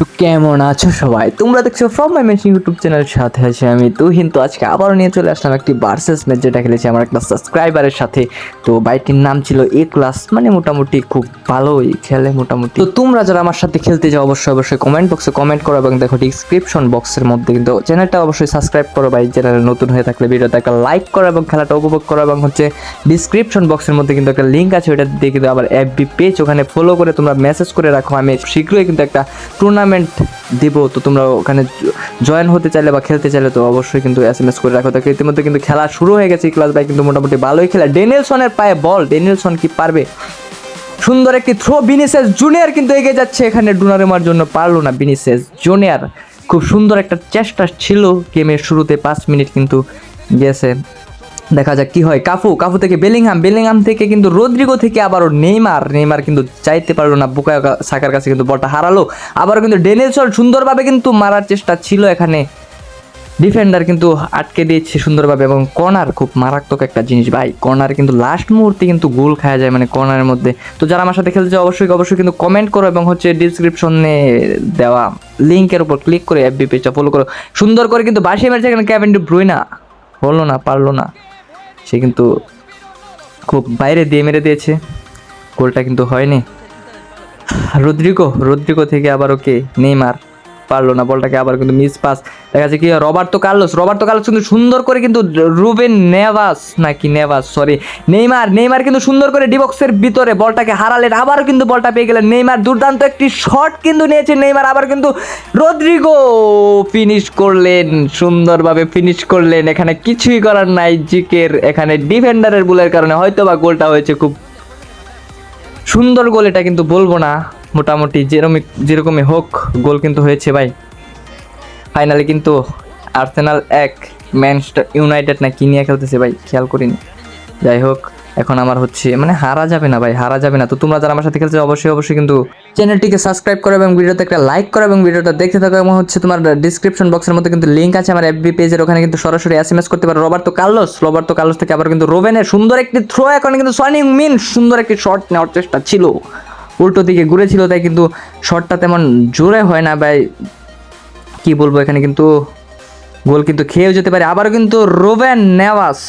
তো কেমন আছো সবাই? তোমরা দেখছ ফ্রম মাই মেশিন ইউটিউব চ্যানেলের সাথে আছি আমি তুহিন। কিন্তু আজকে আবারও নিয়ে চলে আসলাম একটি বার্সেস ম্যাচ যেটা খেলেছি আমার একটা সাবস্ক্রাইবারের সাথে। তো বাইটির নাম ছিল এ ক্লাস মানে মোটামুটি খুব ভালোই খেলে মোটামুটি। তো তোমরা যারা আমার সাথে খেলতে যাও, অবশ্যই অবশ্যই কমেন্ট বক্সে কমেন্ট করো এবং দেখো ডিসক্রিপশন বক্সের মধ্যে কিন্তু চ্যানেলটা অবশ্যই সাবস্ক্রাইব করো ভাই চ্যানেলে নতুন হয়ে থাকলে ভিডিওতে একটা লাইক করো এবং খেলাটা উপভোগ করো এবং হচ্ছে ডিসক্রিপশন বক্সের মধ্যে কিন্তু একটা লিঙ্ক আছে ওটা দিয়ে কিন্তু আবার এফবি পেজ ওখানে ফলো করে তোমরা মেসেজ করে রাখো। আমি শীঘ্রই কিন্তু একটা টুর্নামেন্ট দিব, তো তোমরা ওখানে জয়েন হতে চাইলে বা খেলতে চাইলে তো অবশ্যই কিন্তু এস এম এস করে রাখো। তো ইতিমধ্যে কিন্তু খেলা শুরু হয়ে গেছে ক্লাস ভাই, কিন্তু মোটামুটি ভালোই খেলা। ডেনিলসনের পায়ে বল, ডেনিলসন কি পারবে? সুন্দর একটি থ্রো বিনিসেস জুনিয়র কিন্তু এগিয়ে যাচ্ছে। এখানে ডুনারেমার জন্য পারল না বিনিসেস জুনিয়র। খুব সুন্দর একটা চেষ্টা ছিল গেমের শুরুতে পাঁচ মিনিট কিন্তু গেছে। দেখা যাক কি হয়। কাফু কাফু থেকে বেলিংহাম বেলিংহাম থেকে কিন্তু রদ্রিগো থেকে আবারও নেইমার। নেইমার কিন্তু চাইতে পারল না, বুকায় সাকার কাছে কিন্তু বলটা হারালো। আবারও কিন্তু ডেনিলসন সুন্দরভাবে কিন্তু মারার চেষ্টা ছিল এখানে। ডিফেন্ডার কিন্তু আটকে দিয়েছে সুন্দরভাবে এবং কর্নার খুব মারাত্মক একটা জিনিস ভাই। কর্নার কিন্তু লাস্ট মুহূর্তে কিন্তু গোল খাওয়া যায় মানে কর্নারের মধ্যে। তো যারা আমার সাথে চাও অবশ্যই অবশ্যই কিন্তু কমেন্ট করো এবং হচ্ছে ডিসক্রিপশনে দেওয়া লিঙ্কের উপর ক্লিক করে এফবি পেজটা ফলো করো। সুন্দর করে কিন্তু বাসিয়ে মেরেছে এখানে ক্যাভেন ডি ব্রুইনা হলো না, পারল না। সে কিন্তু খুব বাইরে দিয়ে মেরে দিয়েছে। গোলটা কিন্তু হয়নি। রদ্রিগো রদ্রিগো থেকে আবার ওকে নেইমার পারল না, বলটাকে আবার কিন্তু মিস পাস দেখা যাচ্ছে কি, রবার্তো কার্লোস রবার্তো কার্লোস কিন্তু সুন্দর করে কিন্তু রুবেন নেভাস নাকি নেভাস সরি নেইমার নেইমার কিন্তু সুন্দর করে ডিবক্সের ভিতরে বলটাকে হারালেন আবারও কিন্তু বলটা পেয়ে গেলেন নেইমার। দুর্দান্ত একটি শট কিন্তু নিয়েছে নেইমার, আবার কিন্তু রদ্রিগো ফিনিশ করলেন, সুন্দরভাবে ফিনিশ করলেন। এখানে কিছুই করার নাই জিকের, এখানে ডিফেন্ডারের বুলের কারণে হয়তো বা গোলটা হয়েছে খুব সুন্দর গোল, এটা কিন্তু বলব না। মোটামুটি যেরকমই যেরকমই হোক, গোল কিন্তু হয়েছে ভাই। ফাইনালি কিন্তু আর্সেনাল এক ম্যানচেস্টার ইউনাইটেড না কি নিয়ে খেলতেছে ভাই, খেয়াল করিনি। যাই হোক, এখন আমার হচ্ছে মানে হারা যাবে না ভাই, হারা যাবে না। তো তোমরা যারা আমার সাথে খেলছো, অবশ্যই অবশ্যই কিন্তু চ্যানেলটিকে সাবস্ক্রাইব করো এবং ভিডিওতে একটা লাইক করো এবং ভিডিওটা দেখতে থাকো এবং হচ্ছে তোমার ডিসক্রিপশন বক্সের মধ্যে কিন্তু লিঙ্ক আছে আমার এফবি পেজের ওখানে কিন্তু সরাসরি এস এম এস করতে পারো। রবার্তো কার্লোস রবার্তো কার্লোস থেকে আবার কিন্তু রোবেনের সুন্দর একটি থ্রো এখন কিন্তু সনি মিন সুন্দর একটি শট নেওয়ার চেষ্টা ছিল। উল্টো দিকে ঘুরেছিল, তাই কিন্তু শটটা তেমন জোরে হয় না, ভাই। কি বলব এখানে কিন্তু গোল কিন্তু খেয়েও যেতে পারে। আবারও কিন্তু রোবেন নেওয়াস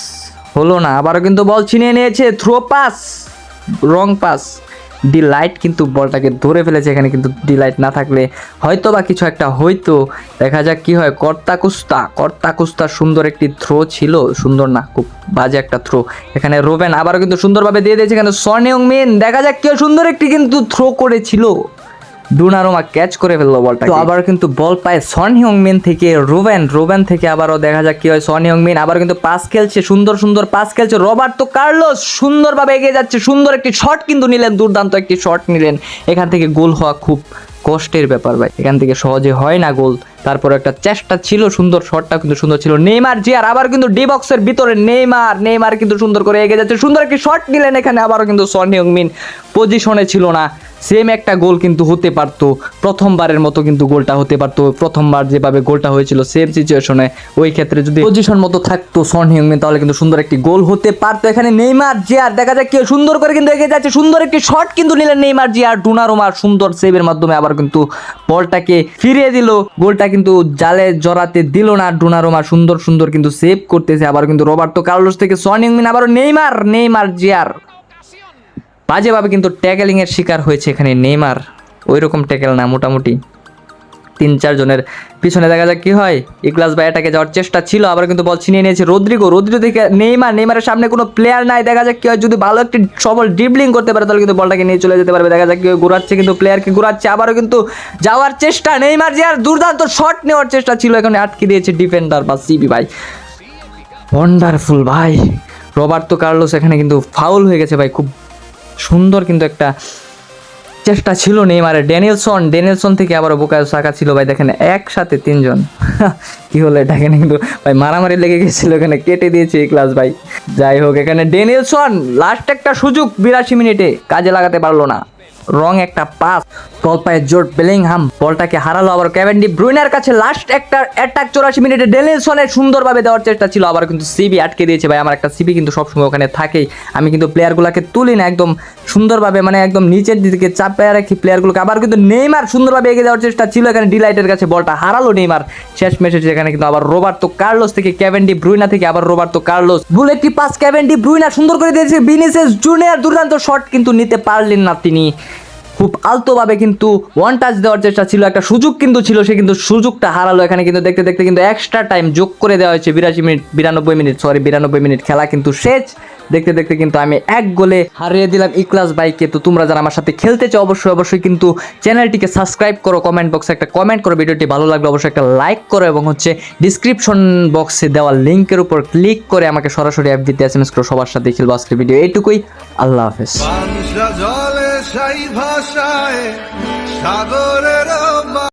হলো না, আবারও কিন্তু বল ছিনিয়ে নিয়েছে throw pass wrong pass de Ligt কিন্তু বলটাকে ধরে ফেলেছে, এখানে কিন্তু ডিলাইট না থাকলে হয়তো বা কিছু একটা হয়তো দেখা যাক কি হয়। কর্তা কুস্তা কর্তা কুস্তা সুন্দর একটি থ্রো ছিল। সুন্দর না, খুব বাজে একটা থ্রো এখানে রোবেন আবারও কিন্তু সুন্দরভাবে দিয়ে দিয়েছে, এখানে সনিয়ং মিন। দেখা যাক কেউ সুন্দর একটি কিন্তু থ্রো করেছিল। ডুনারোমা ক্যাচ করে ফেলল বলটা তো আবার কিন্তু বল পায় সন হিউংমিন থেকে রোবেন। রোবেন থেকে আবারও দেখা যাক কি হয় সন হিউংমিন। আবার কিন্তু পাস খেলছে, সুন্দর সুন্দর পাস খেলছে। রবার্তো কার্লোস সুন্দরভাবে এগিয়ে যাচ্ছে। সুন্দর একটি শট কিন্তু নিলেন, দুর্দান্ত একটি শট নিলেন। এখান থেকে গোল হওয়া খুব কষ্টের ব্যাপার ভাই। এখান থেকে সহজে হয় না গোল। তারপর একটা চেষ্টা ছিল, সুন্দর শটটা কিন্তু সুন্দর ছিল। নেইমার জি আর আবার কিন্তু ডি বক্সের ভিতরে নেইমার নেইমার কিন্তু সুন্দর করে এগিয়ে যাচ্ছে। সুন্দর একটি শট নিলেন এখানে আবারও কিন্তু সন হিউংমিন। পজিশনে ছিল না। সেম একটা গোল কিন্তু হতে পারতো। প্রথমবারের মতো কিন্তু গোলটা হতে পারতো। প্রথমবার যেভাবে গোলটা হয়েছিল সেম সিচুয়েশনে ওই ক্ষেত্রে যদি পজিশন মতো থাকতো সন হিউমিন তাহলে কিন্তু সুন্দর একটি গোল হতে পারতো। এখানে নেইমার জিয়ার দেখা যাক কি সুন্দর করে কিন্তু এগিয়ে যাচ্ছে। সুন্দর একটি শট কিন্তু নিলেন নেইমার জিয়ার ডুনারোমার সুন্দর সেভের মাধ্যমে আবার কিন্তু বলটাকে ফিরিয়ে দিল। গোলটা কিন্তু জালে জড়াতে দিল না ডুনারোমা সুন্দর সুন্দর কিন্তু সেভ করতেছে। আবার কিন্তু রবার্তো কার্লোস থেকে সন হিউমিন আবার নেইমার নেইমার জিয়ার বাজেভাবে কিন্তু ট্যাকেলিং এর শিকার হয়েছে এখানে নেইমার। ওই রকম ট্যাকেল না মোটামুটি। তিন চার জনের। পিছনে দেখা যাক কি হয়। ইকলাস বা এটাকে যাওয়ার চেষ্টা ছিল আবার কিন্তু বল ছিনিয়ে নিয়েছে রদ্রিগো। রদ্রিগো থেকে নেইমার নেইমারের সামনে কোনো প্লেয়ার নাই। দেখা যাক কি হয়। যদি ভালো একটি সবল ড্রিবলিং করতে পারে তাহলে কিন্তু বলটাকে নিয়ে চলে যেতে পারবে। দেখা যাক কি হয়, ঘুরাচ্ছে কিন্তু প্লেয়ারকে ঘুরাচ্ছে। আবারও কিন্তু যাওয়ার চেষ্টা। নেইমার যে আর দুর্দান্ত শট নেওয়ার চেষ্টা ছিল এখানে আটকে দিয়েছে ডিফেন্ডার বা সিবি ভাই। ওয়ান্ডারফুল ভাই। রবার্তো কার্লোস এখানে কিন্তু ফাউল হয়ে গেছে ভাই। খুব সুন্দর কিন্তু একটা চেষ্টা ছিল নেইমারের। ড্যানিয়েলসন ডেনিলসন থেকে আবার বোকায়ো সাকা ছিল। ভাই, দেখেন একসাথে তিনজন। কি হলো এটা এখানে কিন্তু? ভাই, মারামারি লেগে গেছিল, এখানে কেটে দিয়েছে এই ক্লাস ভাই। যাই হোক, এখানে ড্যানিয়েলসন লাস্ট একটা সুযোগ, বিরাশি মিনিটে কাজে লাগাতে পারল না। রং একটা পাস। বল পায়ে জোট বেলিংহাম, বলটাকে হারালো আবার ক্যাভেন্ডি ব্রুইনার কাছে লাস্ট একটা অ্যাটাক চৌরাশি মিনিটে ডেলিসনের সুন্দরভাবে দেওয়ার চেষ্টা ছিল, আবার কিন্তু সিবি আটকে দিয়েছে। ভাই, আমার একটা সিবি কিন্তু সবসময় ওখানে থাকেই। আমি কিন্তু প্লেয়ারগুলোকে তুলি না, একদম সুন্দরভাবে মানে একদম নিচের দিকে চাপে রাখি প্লেয়ারগুলোকে আবার কিন্তু নেইমার সুন্দরভাবে এগিয়ে যাওয়ার চেষ্টা ছিল, এখানে ডিলাইটের কাছে বলটা হারালো নেইমার। শেষ ম্যাচে সেখানে কিন্তু আবার রোবার্তো কার্লোস থেকে ক্যাভেন্ডি ব্রুইনা থেকে আবার রোবার্তো কার্লোস। ভুল একটি পাস ক্যাভেন্ডি ব্রুইনা সুন্দর করে দিয়েছে বিনিসেস জুনিয়র দুর্দান্ত শট কিন্তু নিতে পারলেন না তিনি। খুব আলতোভাবে কিন্তু ওয়ান টাচ দেওয়ার চেষ্টা ছিল, একটা সুযোগ কিন্তু ছিল, সে কিন্তু সুযোগটা হারালো। এখানে কিন্তু দেখতে দেখতে কিন্তু এক্সট্রা টাইম যোগ করে দেওয়া হয়েছে, বিরাশি মিনিট, বিরানব্বই মিনিট সরি বিরানব্বই মিনিট খেলা কিন্তু শেষ। দেখতে দেখতে কিন্তু আমি এক গোলে হারিয়ে দিলাম ইক্লাস বাইকে তো তোমরা যারা আমার সাথে খেলতে চাও, অবশ্যই অবশ্যই কিন্তু চ্যানেলটিকে সাবস্ক্রাইব করো কমেন্ট বক্সে একটা কমেন্ট করো। ভিডিওটি ভালো লাগলে অবশ্যই একটা লাইক করো এবং হচ্ছে ডিসক্রিপশন বক্সে দেওয়া লিঙ্কের উপর ক্লিক করে আমাকে সরাসরি অ্যাপ দিতে এস এম এস করো সবার সাথে খেলব আজকের ভিডিও এইটুকুই, আল্লাহ হাফেজ। সাই ভাষায় সাগরের